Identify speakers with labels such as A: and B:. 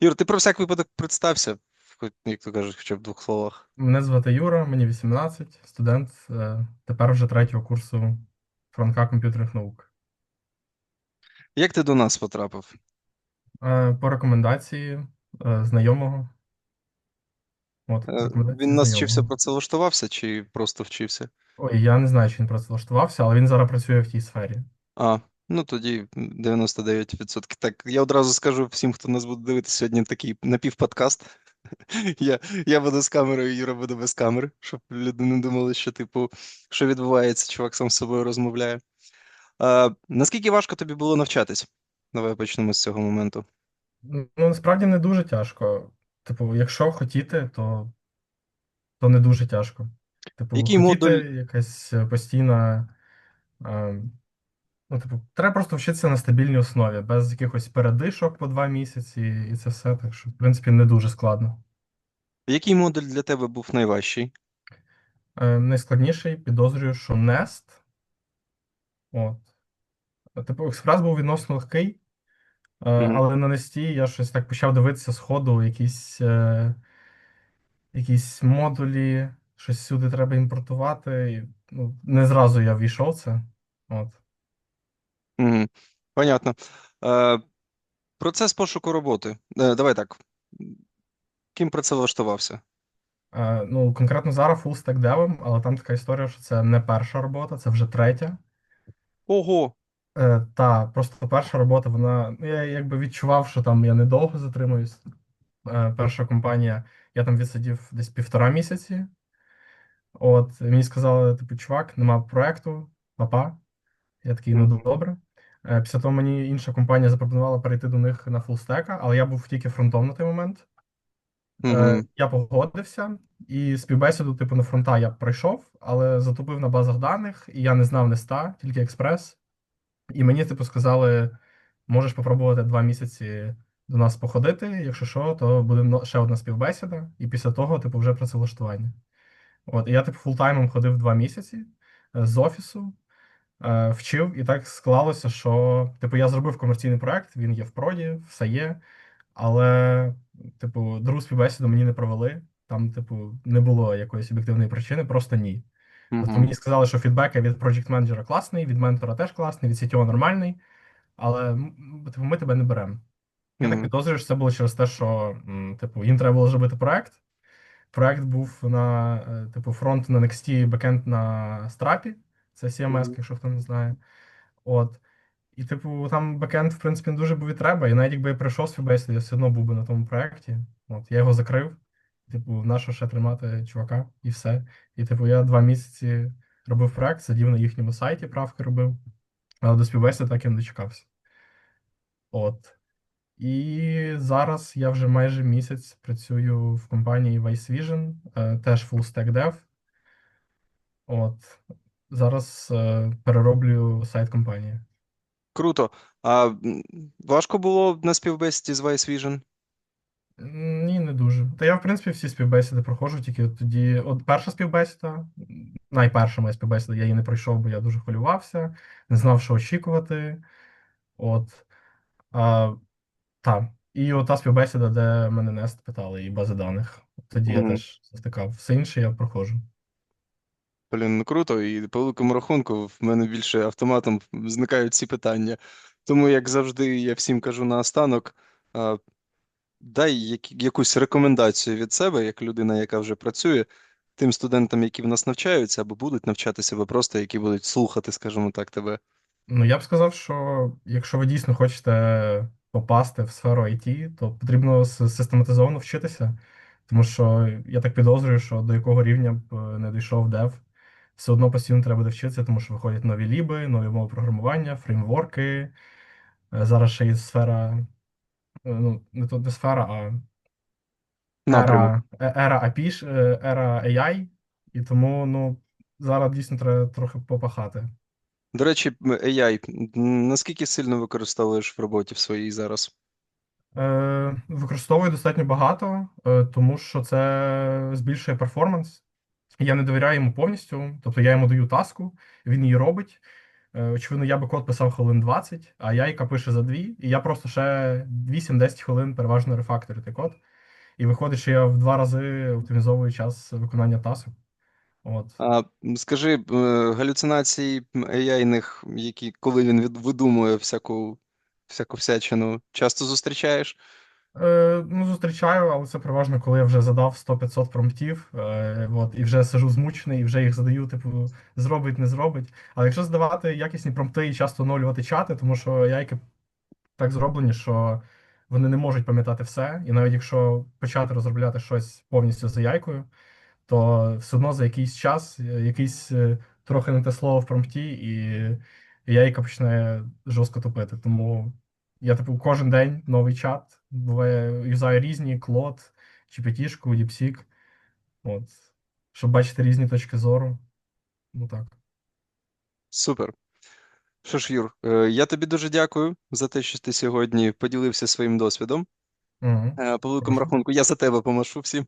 A: Юр, ти про всяк випадок представся, хоч, як то кажуть, хоча б в двох словах.
B: Мене звати Юра, мені 18, студент е, тепер вже третього курсу Франка комп'ютерних наук.
A: Як ти до нас потрапив?
B: Е, По рекомендації е, знайомого. От,
A: Е,
B: рекомендації
A: Він нас вчився,
B: знайомого.
A: працевлаштувався чи просто вчився?
B: Ой, я не знаю, чи він працевлаштувався, але він зараз працює в тій сфері.
A: А, ну тоді 99%. Так, я одразу скажу всім, хто нас буде дивитися сьогодні такий напівподкаст. Я, я буду з камерою, Юра буде без камери, щоб люди не думали, що, типу, що відбувається, чувак сам з собою розмовляє. А, наскільки важко тобі було навчатись? Давай почнемо з цього моменту.
B: Ну, насправді не дуже тяжко. Типу, якщо хотіти, то, то не дуже тяжко. Типу,
A: Який
B: хотіти
A: модуль?
B: якась постійна. е, Ну, типу, треба просто вчитися на стабільній основі, без якихось передишок по два місяці, і це все. Так що, в принципі, не дуже складно.
A: Який модуль для тебе був найважчий?
B: Е, найскладніший підозрюю, що Nest. От. Е, Типу, експрес був відносно легкий, е,
A: Мгм.
B: але на Несті я щось так почав дивитися з ходу, якісь, е, якісь модулі, щось сюди треба імпортувати. І, ну, не зразу я ввійшов це. От.
A: Мгм. Понятно. Е, процес пошуку роботи. Е, давай так. Ким працевлаштувався?
B: Е, ну, конкретно зараз фулстек девом, але там така історія, що це не перша робота, це вже третя.
A: Ого!
B: Е, та, просто перша робота, вона. Ну, я якби відчував, що там я недовго затримуюсь. Е, перша компанія, я там відсидів десь півтора місяці. От, мені сказали, типу, чувак, нема проекту, папа. Я такий, ну
A: Мгм.
B: добре. Е, після того мені інша компанія запропонувала перейти до них на фулстека, але я був тільки фронтом на той момент.
A: Мгм.
B: я погодився, і співбесіду, типу, на фронта я пройшов, але затупив на базах даних, і я не знав Неста, тільки експрес. І мені, типу, сказали, можеш попробувати два місяці до нас походити. Якщо що, то буде ще одна співбесіда, і після того, типу, вже працевлаштування. От, і я, типу, фултаймом ходив два місяці е, з офісу, е, вчив, і так склалося, що, типу, я зробив комерційний проект, він є в проді, все є. Але, типу, другу співбесіду мені не провели. Там, типу, не було якоїсь об'єктивної причини, просто ні. Тобто мені сказали, що фідбек від project менеджера класний, від ментора теж класний, від CTO нормальний, але типу, ми тебе не беремо. Я так
A: Мгм.
B: підозрюю, що це було через те, що типу, їм треба було зробити проект. Проект був на е, типу фронт на Next, бекенд на Strapі. Це CMS, якщо хто не знає. От. І, типу, там бекенд, в принципі, не дуже був і треба. І навіть якби я прийшов з Фібейсу, я все одно був би на тому проєкті. От, я його закрив. Типу, нащо ще тримати чувака, і все. І, типу, я два місяці робив проект, сидів на їхньому сайті, правки робив, але до співбесіди так і не дочекався. От. І зараз я вже майже місяць працюю в компанії Vice Vision, е, теж full stack dev. От. Зараз е, перероблю сайт компанії.
A: Круто. А м, важко було на співбесіді з Vice Vision?
B: Ні, не дуже. Та я, в принципі, всі співбесіди проходжу, тільки от тоді. От перша співбесіда, найперша моя співбесіда, я її не пройшов, бо я дуже хвилювався, не знав, що очікувати. От. А, та. І от та співбесіда, де мене Нест питали, і бази даних. Тоді я
A: Мгм.
B: теж завтикав. Все інше я проходжу.
A: Блін, ну круто, і по великому рахунку в мене більше автоматом зникають ці питання. Тому, як завжди, я всім кажу наостанок, а, дай як- якусь рекомендацію від себе, як людина, яка вже працює, тим студентам, які в нас навчаються, або будуть навчатися, або просто які будуть слухати, скажімо так, тебе.
B: Ну, я б сказав, що якщо ви дійсно хочете попасти в сферу IT, то потрібно систематизовано вчитися. Тому що я так підозрюю, що до якого рівня б е, не дійшов дев, все одно постійно треба буде вчитися, тому що виходять нові ліби, нові мови програмування, фреймворки. Е, Зараз ще є сфера, е, ну, не то не сфера, а ера, ера API, е, ера AI. І тому ну, зараз дійсно треба трохи попахати.
A: До речі, AI, наскільки сильно використовуєш в роботі в своїй зараз?
B: Е, Використовую достатньо багато, тому що це збільшує перформанс. Я не довіряю йому повністю, тобто я йому даю таску, він її робить. Е, Очевидно, я би код писав хвилин 20, а яйка пише за 2, і я просто ще 8-10 хвилин переважно рефакторю той код. І виходить, що я в два рази оптимізовую час виконання таску. От.
A: А скажи, е, галюцинації AI-них, які коли він видумує всяку, всяку всячину, часто зустрічаєш?
B: Е, ну, зустрічаю, але це переважно, коли я вже задав 100-500 промптів, е, от, і вже сижу змучений, і вже їх задаю, типу, зробить, не зробить. Але якщо задавати якісні промпти і часто оновлювати чати, тому що яйки так зроблені, що вони не можуть пам'ятати все. І навіть якщо почати розробляти щось повністю за яйкою, то все одно за якийсь час, е, якийсь трохи не те слово в промпті, і яйка починає жорстко тупити. Тому я, типу, кожен день новий чат. Буває, юзаю різні клод, GPT-шку, DeepSeek, от, щоб бачити різні точки зору. Ну так.
A: Супер. Що ж, Юр, е, я тобі дуже дякую за те, що ти сьогодні поділився своїм досвідом.
B: Угу.
A: По великому рахунку, я за тебе помашу всім.